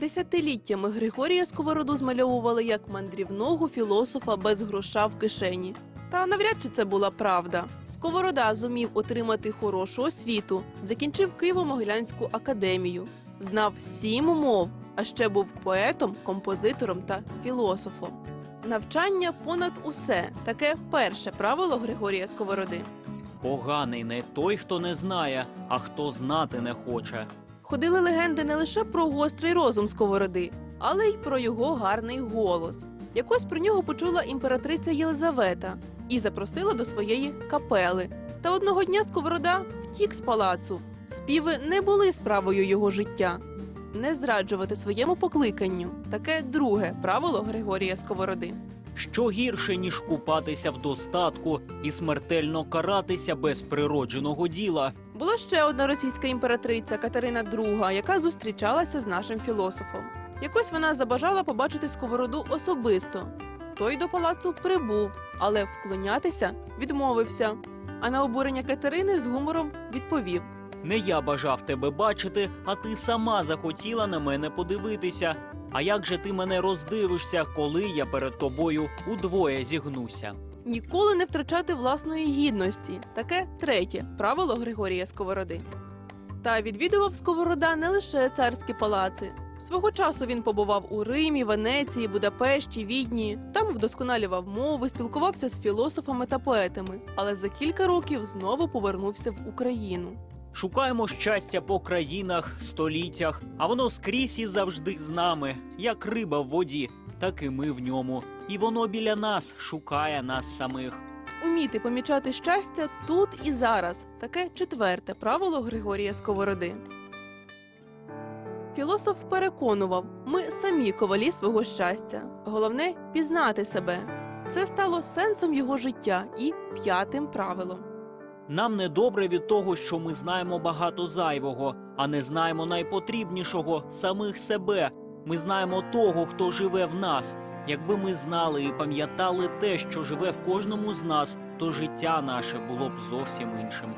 Десятиліттями Григорія Сковороду змальовували як мандрівного філософа без гроша в кишені. Та навряд чи це була правда. Сковорода зумів отримати хорошу освіту, закінчив Києво-Могилянську академію, знав сім мов, а ще був поетом, композитором та філософом. Навчання понад усе таке перше правило Григорія Сковороди. Поганий не той, хто не знає, а хто знати не хоче. Ходили легенди не лише про гострий розум сковороди, але й про його гарний голос. Якось про нього почула імператриця Єлизавета і запросила до своєї капели. Та одного дня сковорода втік з палацу. Співи не були справою його життя. Не зраджувати своєму покликанню таке друге правило Григорія Сковороди. Що гірше, ніж купатися в достатку і смертельно каратися без природженого діла. Була ще одна російська імператриця Катерина II, яка зустрічалася з нашим філософом. Якось вона забажала побачити сковороду особисто. Той до палацу прибув, але вклонятися відмовився. А на обурення Катерини з гумором відповів: Не я бажав тебе бачити, а ти сама захотіла на мене подивитися. А як же ти мене роздивишся, коли я перед тобою удвоє зігнуся? ніколи не втрачати власної гідності. Таке третє правило Григорія Сковороди. Та відвідував Сковорода не лише царські палаци. Свого часу він побував у Римі, Венеції, Будапешті, Відні. Там вдосконалював мови, спілкувався з філософами та поетами, але за кілька років знову повернувся в Україну. Шукаємо щастя по країнах, століттях, а воно скрізь і завжди з нами, як риба в воді, так і ми в ньому. І воно біля нас шукає нас самих. Уміти помічати щастя тут і зараз таке четверте правило Григорія Сковороди. Філософ переконував, ми самі ковалі свого щастя. Головне пізнати себе. Це стало сенсом його життя і п'ятим правилом. Нам недобре від того, що ми знаємо багато зайвого, а не знаємо найпотрібнішого самих себе. Ми знаємо того, хто живе в нас. Якби ми знали і пам'ятали те, що живе в кожному з нас, то життя наше було б зовсім іншим.